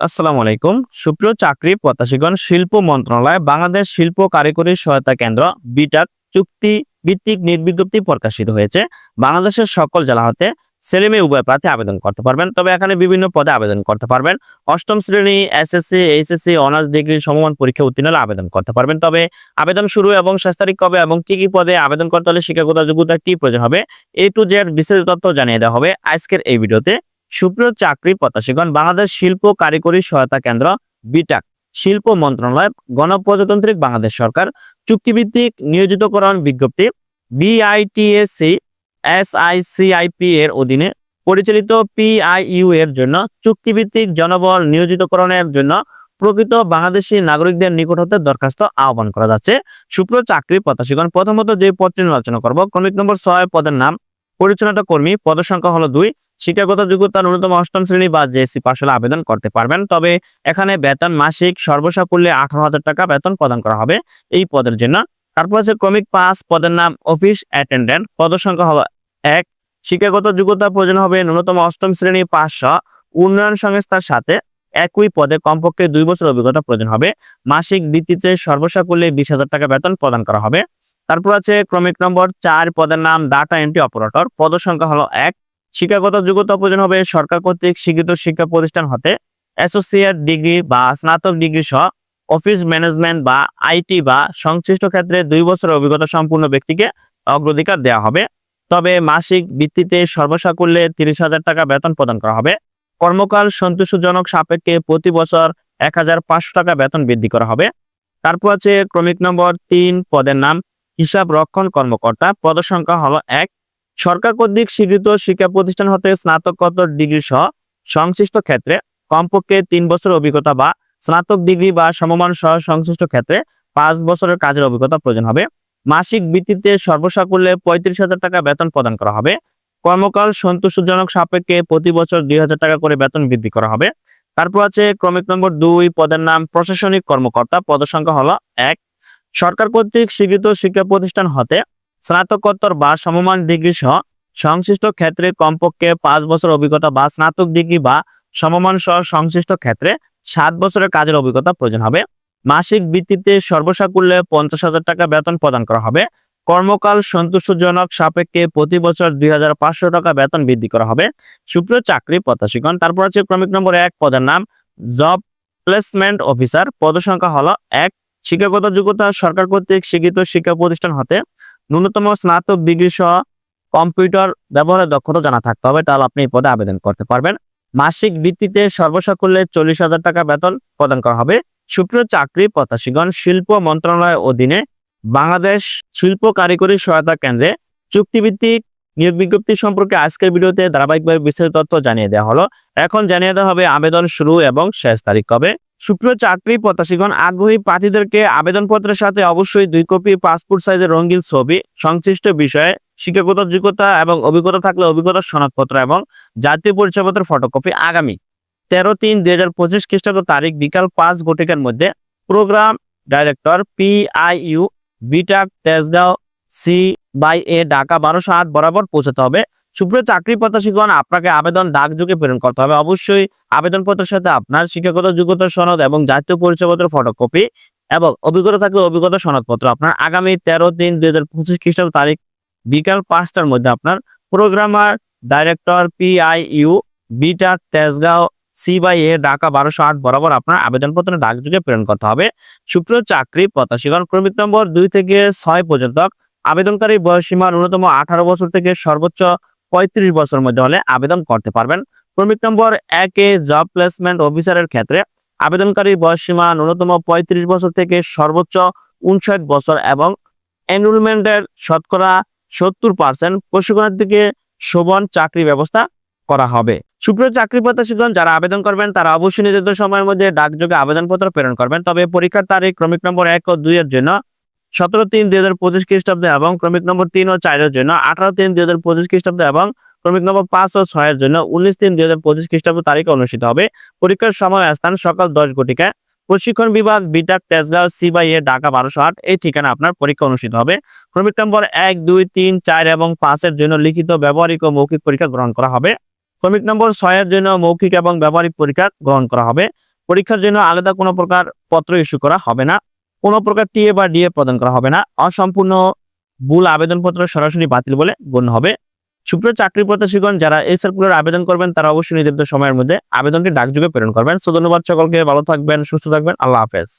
আসসালামু আলাইকুম। সুপ্রিয় চাকরি প্রত্যাশীগণ, শিল্প মন্ত্রণালয়, বাংলাদেশ শিল্প কারিগরি সহায়তা কেন্দ্র বিটাক চুক্তি ভিত্তিক নির্বিজ্ঞপ্তি প্রকাশিত হয়েছে। বাংলাদেশের সকল জেলা হতে ছেলে মেয়ে উভয় প্রার্থী আবেদন করতে পারবেন। তবে এখানে বিভিন্ন পদে আবেদন করতে পারবেন। অষ্টম শ্রেণি, এসএসসি, এইচএসসি, অনার্স ডিগ্রি সমমান পরীক্ষা উত্তীর্ণ আবেদন করতে পারবেন। তবে আবেদন শুরু এবং শেষ তারিখ কবে এবং কি কি পদে আবেদন করতে হলে শিক্ষাগত যোগ্যতা কি প্রয়োজন হবে, এ টু জেড বিস্তারিত তথ্য জানিয়ে দেওয়া হবে আজকের এই ভিডিওতে। সুপ্রিয় চাকরি প্রত্যাশীগণ, বাংলাদেশ শিল্প কারিগরি সহায়তা কেন্দ্র, বিটাক শিল্প মন্ত্রণালয় গণপ্রজাতান্ত্রিক বাংলাদেশ সরকার, চুক্তিভিত্তিক নিয়োজিতকরণ বিজ্ঞপ্তি, বিআইটিএসসি, এসআইসিআইপি এর অধীনে পরিচালিত পিআইইউ এর জন্য, চুক্তিভিত্তিক জনবল নিয়োজিতকরণের জন্য প্রকৃত বাংলাদেশী নাগরিকদের নিকট হতে দরখাস্ত আহ্বান করা যাচ্ছে। সুপ্রিয় চাকরি প্রত্যাশীগণ, প্রথমত যে পদটি নিয়ে আলোচনা করব, ক্রমিক নম্বর ছয় পদের নাম পরিচালনা কর্মী পদ সংখ্যা হলো দুই শিক্ষাগত যোগ্যতা ন্যূনতম অষ্টম শ্রেণি বা জেএসসি পাশ হলে আবেদন করতে পারবেন। তবে এখানে বেতন মাসিক সর্বসাকুল্যে আঠারো হাজার টাকা বেতন প্রদান করা হবে এই পদের জন্য। তারপর আছে ক্রমিক পাস, পদের নাম অফিস অ্যাটেন্ডেন্ট। পদ সংখ্যা হলো এক। শিক্ষাগত যোগ্যতা প্রয়োজন হবে ন্যূনতম অষ্টম শ্রেণি সহ উন্নয়ন সংস্থার সাথে একই পদে কমপক্ষে দুই বছর অভিজ্ঞতা প্রয়োজন হবে। মাসিক ভিত্তিতে সর্বসাকুল্যে বিশ হাজার টাকা বেতন প্রদান করা হবে। তারপর আছে ক্রমিক নম্বর চার, পদের নাম ডাটা এন্ট্রি অপারেটর পদ সংখ্যা হলো এক। শিক্ষাগত যোগ্যতা প্রয়োজন হবে সরকার কর্তৃক স্বীকৃত শিক্ষা প্রতিষ্ঠান হতে। অ্যাসোসিয়েট ডিগ্রি বা স্নাতক ডিগ্রি সহ অফিস ম্যানেজমেন্ট বা আইটি বা সংশ্লিষ্ট ক্ষেত্রে দুই বছরের অভিজ্ঞতা সম্পূর্ণ ব্যক্তিকে অগ্রাধিকার দেওয়া হবে। তবে মাসিক ভিত্তিতে সর্বসাকুল্যে তিরিশ হাজার টাকা বেতন প্রদান করা হবে। কর্মকাল সন্তোষজনক সাপেক্ষে প্রতি বছর এক হাজার পাঁচশো টাকা বেতন বৃদ্ধি করা হবে। তারপর আছে ক্রমিক নম্বর তিন, পদের নাম, হিসাব রক্ষণ কর্মকর্তা। পদ সংখ্যা হলো এক। সরকার কর্তৃক স্বীকৃত শিক্ষা প্রতিষ্ঠান হতে স্নাতকোত্তর ডিগ্রি সহ সংশ্লিষ্ট ক্ষেত্রে কমপক্ষে তিন বছর অভিজ্ঞতা বা স্নাতক ডিগ্রি বা সমমান সহ সংশ্লিষ্ট ক্ষেত্রে পাঁচ বছরের কাজের অভিজ্ঞতা প্রয়োজন হবে। মাসিক ভিত্তিতে সর্বসাকুল্যে পঁয়ত্রিশ হাজার টাকা বেতন প্রদান করা হবে। কর্মকাল সন্তোষজনক সাপেক্ষে প্রতি বছর দুই হাজার টাকা করে বেতন বৃদ্ধি করা হবে। তারপর আছে ক্রমিক নম্বর দুই, পদের নাম প্রশাসনিক কর্মকর্তা। পদ সংখ্যা হলো এক। সরকার কর্তৃক স্বীকৃত শিক্ষা প্রতিষ্ঠান হতে স্নাতকোত্তর বা সমমান ডিগ্রি সহ সংশ্লিষ্ট ক্ষেত্রে কমপক্ষে পাঁচ বছর অভিজ্ঞতা বা স্নাতক ডিগ্রি বা সমমান সহ সংশ্লিষ্ট ক্ষেত্রে সাত বছরের কাজের অভিজ্ঞতা প্রয়োজন হবে। মাসিক ভিত্তিতে সর্বসাকুল্যে পঞ্চাশ হাজার টাকা বেতন প্রদান করা হবে। কর্মকাল সন্তুষ্টজনক সাপেক্ষে প্রতি বছর দুই হাজার পাঁচশো টাকা বেতন বৃদ্ধি করা হবে। সুপ্রিয় চাকরি প্রত্যাশীগণ, তারপর আছে ক্রমিক নম্বর এক, পদের নাম জব প্লেসমেন্ট অফিসার। পদ সংখ্যা হলো এক শিক্ষাগত যোগ্যতা সরকার কর্তৃক স্বীকৃত শিক্ষা প্রতিষ্ঠান হতে ন্যূনতম স্নাতক ডিগ্রি সহ কম্পিউটার ব্যবহারের দক্ষতা জানা থাকতে হবে, তাহলে আপনি এই পদে আবেদন করতে পারবেন। মাসিক ভিত্তিতে সর্বসাকুল্যে চল্লিশ হাজার টাকা বেতন প্রদান করা হবে। সুপ্রিয় চাকরি প্রত্যাশীগণ, শিল্প মন্ত্রণালয়ের অধীনে বাংলাদেশ শিল্প কারিগরি সহায়তা কেন্দ্রে চুক্তিভিত্তিক নিয়োগ বিজ্ঞপ্তি সম্পর্কে আজকের ভিডিওতে ধারাবাহিকভাবে বিস্তারিত তথ্য জানিয়ে দেওয়া হলো। এখন জানিয়ে দেওয়া হবে আবেদন শুরু এবং শেষ তারিখ কবে। সুপ্রিয় চাকরি প্রত্যাশীগণ, আগ্রহী প্রার্থীদেরকে আবেদনপত্রের সাথে অবশ্যই দুই কপি পাসপোর্ট সাইজের রঙিন ছবি, সংশ্লিষ্ট বিষয়ে শিক্ষাগত যোগ্যতা এবং অভিজ্ঞতা থাকলে অভিজ্ঞতার সনদপত্র এবং জাতীয় পরিচয়পত্রের ফটোকপি আগামী তেরো তিন দুই হাজার পঁচিশ খ্রিস্টাব্দ তারিখ বিকাল পাঁচ ঘটিকার মধ্যে program director PIU BITAC, Tejgaon, C by A, Dhaka বারোশো আট বরাবর পৌঁছাতে হবে। সুপ্রিয় চাকরি প্রত্যাশীগণ, আপনাকে আবেদন ডাকযোগে প্রেরণ করতে হবে। অবশ্যই আবেদনপত্রের সাথে আপনার শিক্ষাগত যোগ্যতার সনদ এবং জাতীয় পরিচয়পত্রের ফটোকপি এবং অভিজ্ঞতা থাকলে অভিজ্ঞতা, সনদপত্র। আপনার আগামী তেরো তিন দুই হাজার পঁচিশ খ্রিস্টাব্দ তারিখ বিকাল পাঁচটার মধ্যে আপনার programmer director PIU BITAC, Tejgaon C by A Dhaka বারোশো আট বরাবর আপনার আবেদনপত্র ডাকযোগে প্রেরণ করতে হবে। সুপ্রিয় চাকরি প্রত্যাশীগণ, ক্রমিক নম্বর দুই থেকে ছয় পর্যন্ত আবেদনকারী বয়সীমা ন্যূনতম আঠারো বছর থেকে সর্বোচ্চ পঁয়ত্রিশ বছরের মধ্যে হলে আবেদন করতে পারবেন। ক্রমিক নম্বর একে জব প্লেসমেন্ট অফিসারের ক্ষেত্রে আবেদনকারী বয়সীমা ন্যূনতম পঁয়ত্রিশ বছর থেকে সর্বোচ্চ উনষাট বছর এবং এনরোলমেন্টের শতকরা সত্তর পার্সেন্ট প্রশিক্ষণের দিকে শোভন চাকরি ব্যবস্থা করা হবে। সুপ্রিয় চাকরি প্রত্যাশীগণ, যারা আবেদন করবেন, তারা অবশ্যই নির্ধারিত সময়ের মধ্যে ডাকযোগে আবেদনপত্র প্রেরণ করবেন। তবে পরীক্ষার তারিখ ক্রমিক নম্বর এক ও দুই এর জন্য সতেরো তিন দুই হাজার পঁচিশ খ্রিস্টাব্দে এবং ক্রমিক নম্বর তিন ও চারের জন্য, আঠারো তিন দুই হাজার পঁচিশ খ্রিস্টাব্দে এবং ক্রমিক নম্বর পাঁচ ও ছয়ের জন্য উনিশ তিন দুই হাজার পঁচিশ খ্রিস্টাব্দ তারিখে অনুষ্ঠিত হবে। পরীক্ষার সময় স্থান সকাল দশ ঘটিকায় প্রশিক্ষণ বিভাগ, BITAC, Tejgaon C by A Dhaka বারোশো আট, এই ঠিকানা আপনার পরীক্ষা অনুষ্ঠিত হবে। ক্রমিক নম্বর এক, দুই, তিন, চার এবং পাঁচের জন্য লিখিত ব্যবহারিক ও মৌখিক পরীক্ষা গ্রহণ করা হবে। ক্রমিক নম্বর ছয়ের জন্য মৌখিক এবং ব্যবহারিক পরীক্ষা গ্রহণ করা হবে। পরীক্ষার জন্য আলাদা কোনো প্রকার পত্র ইস্যু করা হবে না। কোনো প্রকার টিএ বা ডিএ প্রদান করা হবে না। অসম্পূর্ণ ভুল আবেদনপত্র সরাসরি বাতিল বলে গণ্য হবে। সুপ্রিয় চাকরি প্রত্যাশীগণ, যারা এই সার্কুলার আবেদন করবেন, তারা অবশ্যই নির্ধারিত সময়ের মধ্যে আবেদনটি ডাকযোগে প্রেরণ করবেন। সো ধন্যবাদ সকলকে, ভালো থাকবেন, সুস্থ থাকবেন, আল্লাহ হাফেজ।